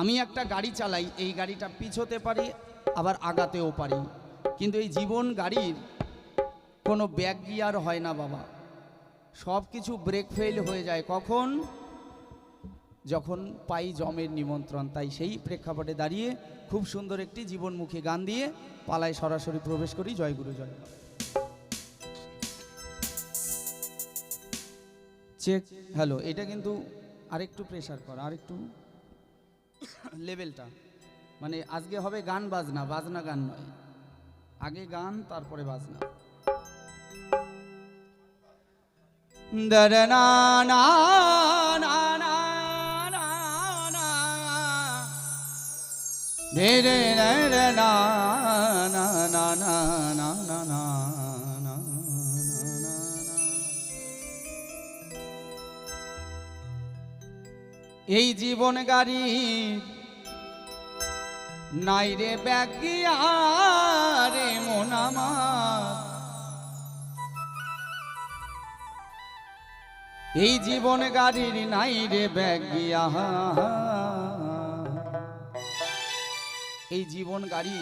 আমি একটা গাড়ি চালাই, এই গাড়িটা পিছোতে পারি, আবার আগাতেও পারি। কিন্তু এই জীবন গাড়ির কোনো ব্যাক গিয়ার হয় না বাবা। সব কিছু ব্রেক ফেল হয়ে যায় কখন? যখন পাই জমের নিমন্ত্রণ, তাই সেই প্রেক্ষাপটে দাঁড়িয়ে খুব সুন্দর একটি জীবনমুখী গান দিয়ে পালায় সরাসরি প্রবেশ করি। জয়গুরু জয়। চেক হ্যালো এটা কিন্তু আরেকটু প্রেশার কর, আরেকটু লেভেলটা। মানে আজকে হবে গান বাজনা বাজনা গান নয়। আগে গান, তারপরে বাজনা। দরনা না না না না না রে রে রে রে না না না না না না না। এই জীবন গাড়ি নাই রে ব্যাগিয়া রে মোনামা এই জীবন গাড়ির নাই রে ব্যাগিয়া এই জীবন গাড়ি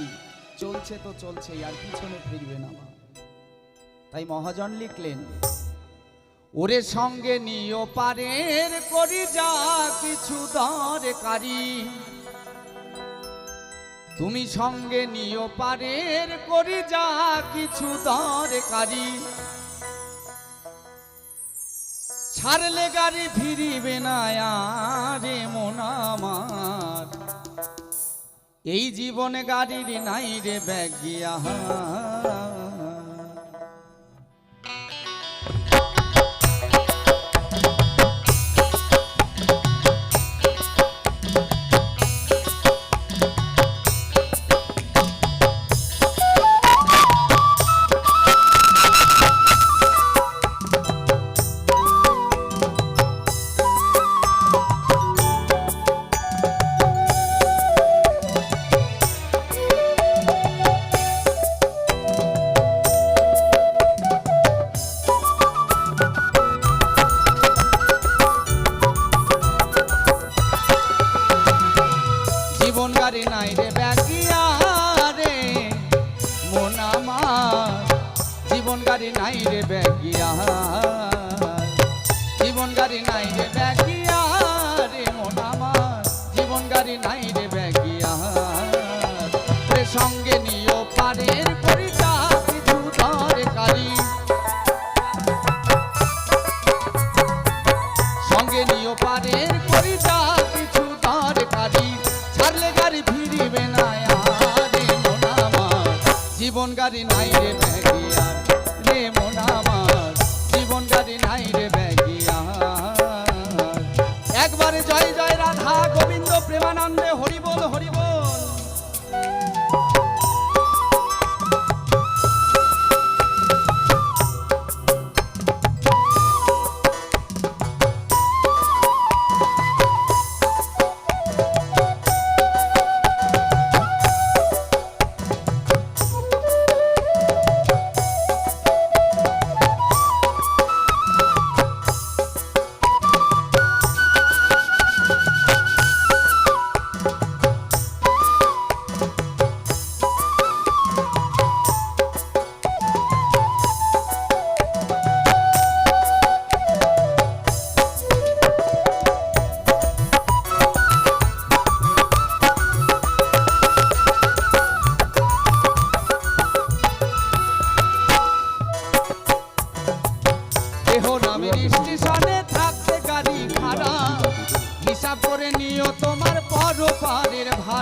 চলছে তো চলছে আর পিছনে ফিরবে না তাই মহাজন লিখলেন ওরে সঙ্গে নিও পারের করি যা কিছু দরকারি। তুমি সঙ্গে নিও পারের করি যা কিছু দরকারি। ছাড়লে গাড়ি ফিরিবে না আরে মন আমার। এই জীবনে গাড়ির নাই রে ব্যাগিয়া নাই রে ব্যাগিয়া রে জীবন গাড়ি নাই রে রে ব্যাগিয়া রে মন আমার, জীবন সঙ্গে গাড়ি নাই রে রে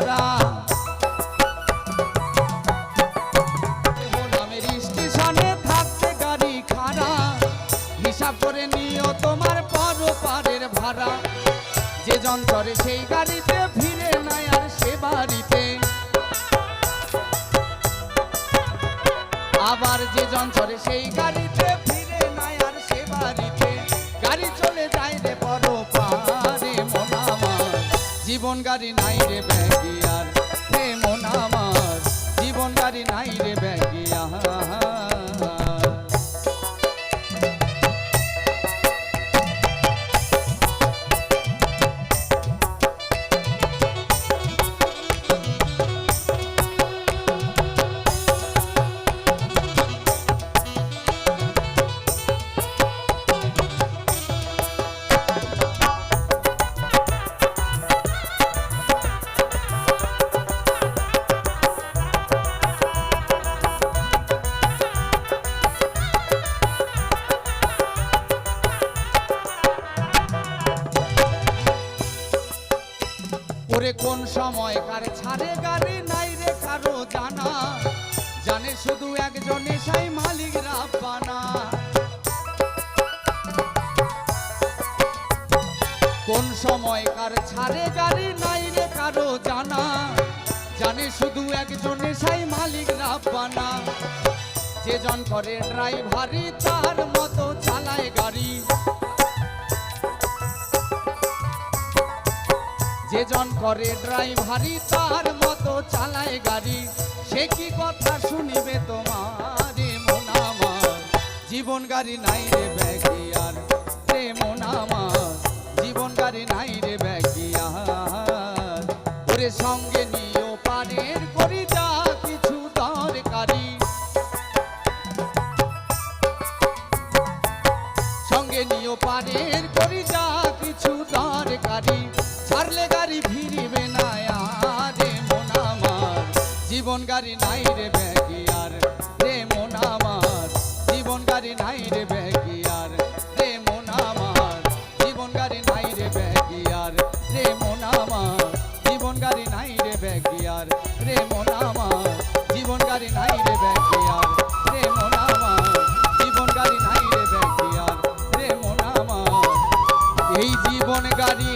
ভাড়া। নামের সেই গাড়িতে ফিরে নাই আর সে আবার যে যন্ত্রে সেই গাড়িতে ফিরে নাই আর সে বাড়িতে। গাড়ি চলে জীবন গাড়ি নাই রে ব্যাগিয়ার। মন আমার জীবন গাড়ি নাই রে ব্যাগিয়ার। সময় কার ছাড়ে গাড়ি নাই রে কারও জানা। জানে শুধু একজনে সাই মালিক রাব্বানা কোন সময় কার ছাড়ে গাড়ি নাই রে কারও জানা। জানে শুধু একজনে সাই মালিক রাব্বানা যে জন করে ড্রাইভারি তার মতো চালায় গাড়ি। যে জন করে ড্রাইভারি তার মতো চালায় গাড়ি, সে কি কথা শুনিবে তোমার মন জীবন গাড়ি নাই রে ব্যাগিয়ার রে মন আমার। জীবন গাড়ি নাই রে ব্যাগিয়ার ওরে সঙ্গে নিও পারের করি যা কিছু দরকারি। সঙ্গে নিও পারের করি যা ছাড়লে গাড়ি ভিড়িবে না রে মন আমার। জীবন গাড়ি নাই রে ব্যাগিয়ার রে মন আমার। জীবন গাড়ি নাই রে ব্যাগিয়ার রে মন আমার। জীবন গাড়ি নাই রে ব্যাগিয়ার রে মন আমার। জীবন গাড়ি নাই রে ব্যাগিয়ার রে মন আমার। জীবন গাড়ি নাই রে ব্যাগিয়ার রে মন আমার। জীবন গাড়ি নাই রে ব্যাগিয়ার রে মন আমার। এই জীবন গাড়ি